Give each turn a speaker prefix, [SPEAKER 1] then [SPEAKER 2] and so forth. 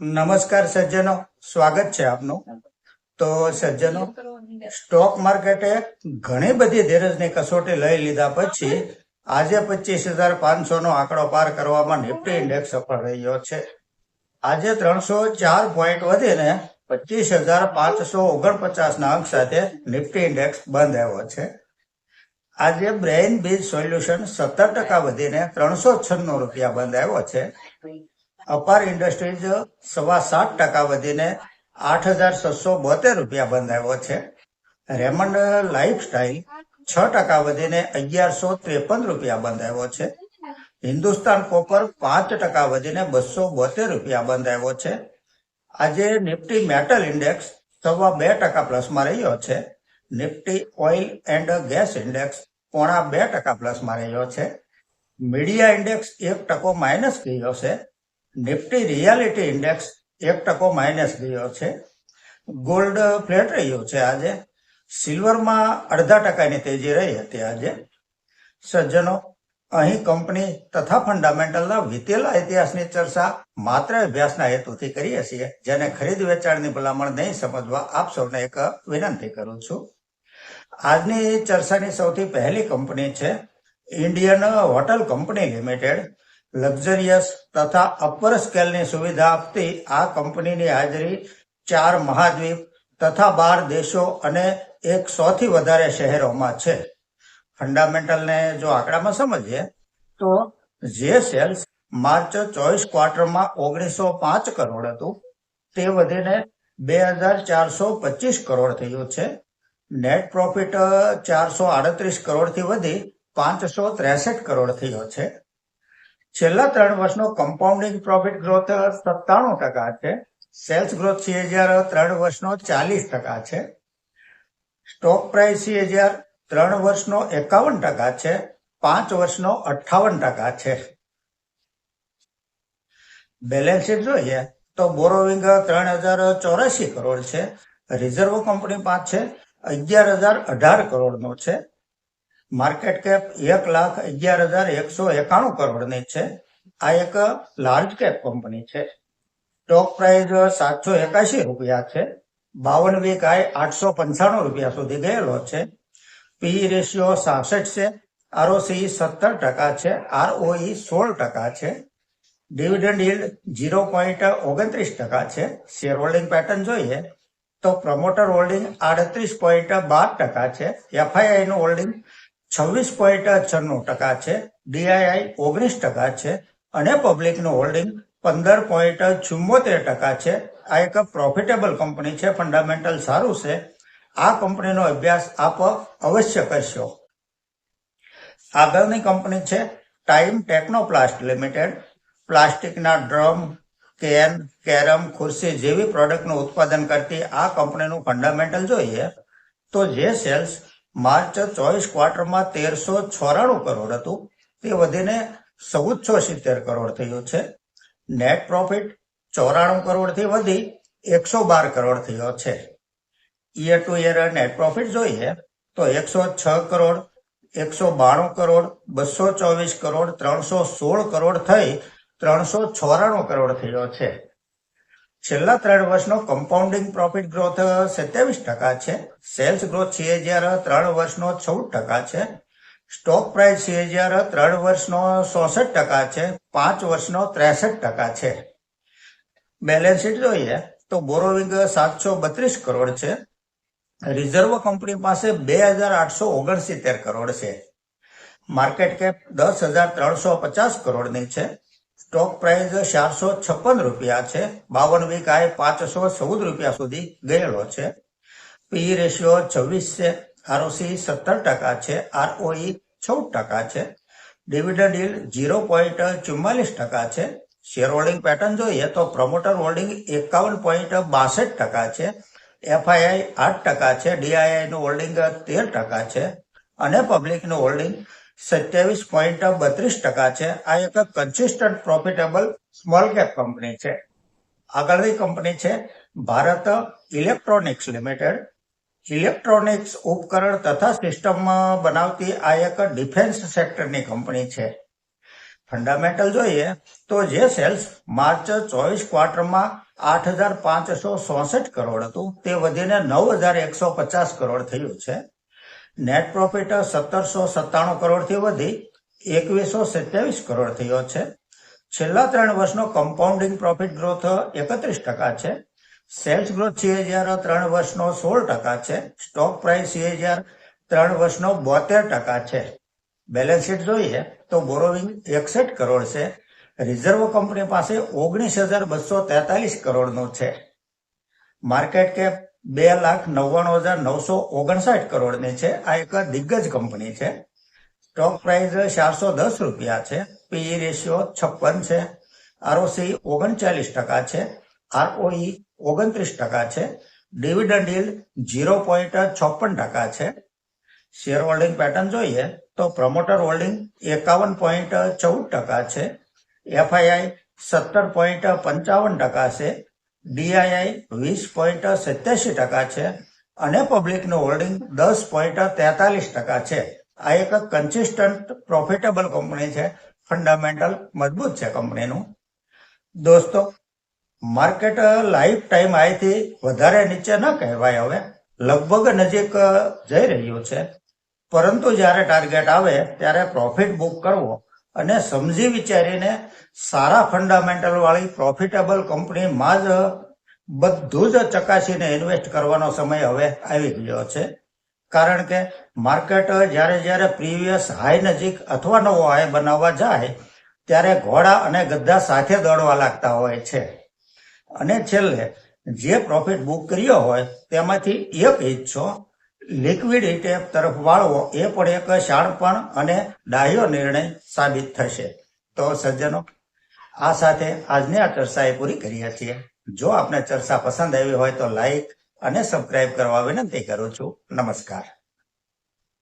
[SPEAKER 1] નમસ્કાર સજ્જનો. સ્વાગત છે આપનું. તો સજ્જનો, સ્ટોક માર્કેટે ઘણી બધી ધીરજની કસોટી લઈ લીધા પછી આજે પચીસ હજાર પાંચસો નો આંકડો પાર કરવામાં નિફ્ટી ઇન્ડેક્સ સફળ રહ્યો છે. આજે ત્રણસો ચાર પોઈન્ટ વધીને પચીસ હજાર પાંચસો ઓગણપચાસ ના અંક સાથે નિફ્ટી ઇન્ડેક્સ બંધ આવ્યો છે. આજે બ્રેઇન બીજ સોલ્યુશન સત્તર ટકા વધીને ત્રણસો છન્નું રૂપિયા બંધ આવ્યો છે. અપાર ઇન્ડસ્ટ્રીઝ સવા સાત ટકા વધીને આઠ હજાર છસો બોતેર રૂપિયા બંધ આવ્યો છે. રેમન્ડ લાઈફસ્ટાઈલ છ ટકા વધીને અગિયારસો ત્રેપન રૂપિયા બંધ આવ્યો છે. હિન્દુસ્તાન કોપર પાંચ ટકા વધીને બસો બોતેર રૂપિયા બંધ આવ્યો છે. આજે નિફ્ટી મેટલ ઇન્ડેક્સ સવા બે ટકા પ્લસમાં રહ્યો છે. Nifty oil and gas index પોણા બે ટકા પ્લસમાં રહ્યો છે. મીડિયા ઇન્ડેક્સ એક ટકો માઇનસ ગયો છે. નિફ્ટી રિયાલિટી ઇન્ડેક્સ એક ટકો માઇનસ ગયો છે. ગોલ્ડ ફ્લેટ રહ્યું છે આજે. સિલ્વરમાં અડધા ટકાની તેજી રહી હતી આજે. સજ્જનો, અહીં કંપની તથા ફંડામેન્ટલના વીતેલા ઇતિહાસની ચર્ચા માત્ર અભ્યાસના હેતુથી કરીએ છીએ, જેને ખરીદ વેચાણની ભલામણ નહીં સમજવા આપ સૌને એક વિનંતી કરું છું. આજની ચર્ચાની સૌથી પહેલી કંપની છે Indian hotel company limited. Luxurious તથા અપર સ્કેલની સુવિધા આપતી આ કંપનીની હાજરી ચાર મહાદ્વીપ તથા બાર દેશો અને એક સૌથી વધારે શહેરોમાં છે. ફંડામેન્ટલને જો આંકડામાં સમજીએ, તો જે સેલ્સ માર્ચ ચોવીસ ક્વાર્ટરમાં ઓગણીસો પાંચ કરોડ હતું, તે વધીને બે હજાર ચારસો પચીસ કરોડ થયું છે. નેટ પ્રોફિટ ચારસો આડત્રીસ કરોડથી વધી પાંચસો ત્રેસઠ કરોડ થયો છે. છેલ્લા ત્રણ વર્ષનો કમ્પાઉન્ડિંગ પ્રોફિટ ગ્રોથ સત્તાણું ટકા છે. સેલ્સ ગ્રોથ સીએજીઆર ત્રણ વર્ષનો ચાલીસ ટકા છે. સ્ટોક પ્રાઇસ સીએજીઆર ત્રણ વર્ષનો એકાવન ટકા છે. પાંચ વર્ષનો અઠ્ઠાવન ટકા છે. બેલેન્સ શીટ જોઈએ તો બોરોવિંગ ત્રણ હજાર ચોરાસી કરોડ છે. રિઝર્વ કંપની પાસે છે. અગિયાર હજાર અઢાર કરોડનો છે. માર્કેટ કેપ એક લાખ અગિયાર હજાર એકસો એકાણું કરોડની છે. આ એક લાર્જ કેપ કંપની છે. સ્ટોક પ્રાઇસ સાતસો એકાશી રૂપિયા છે. બાવન વીક આય આઠસો પંચાણું રૂપિયા સુધી ગયેલો છે. પી રેશિયો સાસઠ છે. આરઓસી સત્તર ટકા છે. આરઓઈ સોળ ટકા છે. ડિવિડન્ડ yield ઝીરો પોઈન્ટ ઓગણત્રીસ ટકા છે. શેર હોલ્ડિંગ પેટર્ન જોઈએ તો પ્રમોટર હોલ્ડિંગ આડત્રીસ પોઈન્ટ બાર ટકા છે. એફઆઈઆઈનું હોલ્ડિંગ છવ્વીસ પોઈન્ટ છન્નું ટકા છે, ડીઆઈઆઈ ઓગણીસ ટકા છે અને પબ્લિકનું હોલ્ડિંગ પંદર પોઈન્ટ ચુમ્મોતેર ટકા છે. આ એક પ્રોફિટેબલ કંપની છે, ફંડામેન્ટલ સારું છે. આ કંપનીનો અભ્યાસ આપ અવશ્ય કરશો. આગળની કંપની છે, ટાઈમ ટેકનોપ્લાસ્ટ લિમિટેડ. પ્લાસ્ટિકના ડ્રમ, કેન, કેરમ, ખુરશી જેવી પ્રોડક્ટનું ઉત્પાદન કરતી આ કંપનીનું ફંડામેન્ટલ જોઈએ તો જે સેલ્સ માર્ચ ચોવીસ ક્વાર્ટરમાં તેરસો ચોરાણું કરોડ હતું. તે વધીને ચૌદસો સિત્તેર કરોડ થયું છે. નેટ પ્રોફિટ ચોરાણું કરોડથી વધી એકસો બાર કરોડ થયો છે. Year to year net profit જોઈએ તો એકસો છ કરોડ, એકસો બાણું કરોડ, બસો ચોવીસ કરોડ, ત્રણસો સોળ કરોડ થઈ ત્રણસો ચોરાણું કરોડ થયો છે. છેલ્લા ત્રણ વર્ષનો કમ્પાઉન્ડિંગ પ્રોફિટ ગ્રોથ સત્યાવીસ ટકા છે. સેલ્સ ગ્રોથ સીએજીઆર ત્રણ વર્ષનો ચૌદ ટકા છે. સ્ટોક પ્રાઇસ સીએજીઆર ત્રણ વર્ષનો ચોસઠ ટકા છે. પાંચ વર્ષનો ત્રેસઠ ટકા છે. બેલેન્સ શીટ જોઈએ તો બોરોવિંગ સાતસો બત્રીસ કરોડ છે. રિઝર્વ કંપની પાસે બે હજાર આઠસો ઓગણસિત્તેર કરોડ છે. માર્કેટ કેપ દસ હજાર ત્રણસો પચાસ કરોડની છે. સ્ટોક પ્રાઇસ ચારસો છપ્પન રૂપિયા છે. બાવન આય પાંચસો ચૌદ રૂપિયા સુધી ગયેલો છે. પી રેશિયો છવ્વીસ છે. આરઓસી સત્તર ટકા છે. આરઓઈ ચૌદ ટકા છે. ડિવિડન્ડ ડીલ ઝીરો પોઈન્ટ ચુમ્માલીસ ટકા છે. શેર હોલ્ડિંગ પેટર્ન જોઈએ તો પ્રમોટર હોલ્ડિંગ એકાવન પોઈન્ટ બાસઠ ટકા છે. એફઆઈઆઈ આઠ ટકા છે. ડીઆઈઆઈનું હોલ્ડિંગ તેર ટકા છે. અને પબ્લિકનું હોલ્ડિંગ સત્યાવીસ પોઈન્ટ બત્રીસ ટકા છે. આ એક consistent profitable small cap company છે. આગળની કંપની છે ભારત ઇલેક્ટ્રોનિક્સ લિમિટેડ ઇલેક્ટ્રોનિક્સ ઉપકરણ તથા સિસ્ટમ બનાવતી આ એક ડિફેન્સ સેક્ટરની કંપની છે. ફંડામેન્ટલ જોઈએ તો જે સેલ્સ માર્ચ ચોવીસ ક્વાર્ટરમાં આઠ હજાર પાંચસો ચોસઠ કરોડ હતું. તે વધીને નવ હજાર એકસો પચાસ કરોડ થયું છે. નેટ પ્રોફિટ સત્તરસો સત્તાણું કરોડથી વધી એકવીસો સત્યાવીસ કરોડ થયો છે. છેલ્લા ત્રણ વર્ષનો કમ્પાઉન્ડિંગ પ્રોફિટ ગ્રોથ એકત્રીસ ટકા છે. સેલ્સ ગ્રોથ સીએજીઆર ત્રણ વર્ષનો સોળ ટકા છે. સ્ટોક પ્રાઇસ સીએજીઆર ત્રણ વર્ષનો બોતેર ટકા છે. બેલેન્સ શીટ જોઈએ તો બોરોવિંગ એકસઠ કરોડ છે. રિઝર્વ કંપની પાસે ઓગણીસ હજાર બસો તેતાલીસ કરોડનું છે. માર્કેટ કેપ બે લાખ નવ્વાણું હજાર નવસો ઓગણસાઠ કરોડની છે. આ એક દિગ્ગજ કંપની છે. સ્ટોક પ્રાઇસ ચારસો દસ રૂપિયા છે. પીઈ રેશિયો છપ્પન છે. આરઓસી ઓગણચાલીસ ટકા છે. આરઓઈ ઓગણત્રીસ ટકા છે. ડિવિડન્ડ ડીલ ઝીરો પોઈન્ટ છપ્પન ટકા છે. શેર હોલ્ડિંગ પેટર્ન જોઈએ તો પ્રમોટર હોલ્ડિંગ એકાવન પોઈન્ટ ચૌદ ટકા છે. એફઆઈઆઈ સત્તર પોઈન્ટ પંચાવન ટકા છે. ડીઆઈઆઈ વીસ પોઈન્ટ સત્યાસી ટકા છે અને પબ્લિકનું હોલ્ડિંગ દસ પોઈન્ટ તેતાલીસ ટકા છે. આ એક કન્સિસ્ટન્ટ પ્રોફિટેબલ કંપની છે ફંડામેન્ટલ મજબૂત છે કંપનીનું દોસ્તો માર્કેટ લાઈફ ટાઈમ આઈથી વધારે નીચે ન કહેવાય હવે. લગભગ નજીક જઈ રહ્યું છે. પરંતુ જ્યારે ટાર્ગેટ આવે, ત્યારે પ્રોફિટ બુક કરવો અને સમજી વિચારીને સારા ફંડામેન્ટલ વાળી પ્રોફિટેબલ કંપનીમાં જ બધું જ ચકાસીને ઇન્વેસ્ટ કરવાનો સમય હવે આવી ગયો છે. કારણ કે માર્કેટ જ્યારે જ્યારે પ્રીવિયસ હાઈ નજીક અથવા નવો હાઈ બનાવવા જાય, ત્યારે ઘોડા અને ગદ્દા સાથે દોડવા લાગતા હોય છે. અને છેલ્લે જે પ્રોફિટ બુક કર્યો હોય, તેમાંથી એક હિસ્સો લિક્વિડિટી તરફ વાળવો એ પણ એક શાણપણ અને ડાહ્યો નિર્ણય સાબિત થશે. તો સજ્જનો, આ સાથે આજની આ ચર્ચા એ પૂરી કરીએ છીએ. જો આપને ચર્ચા પસંદ આવી હોય તો લાઈક અને સબસ્ક્રાઇબ કરવા વિનંતી કરું છું. નમસ્કાર.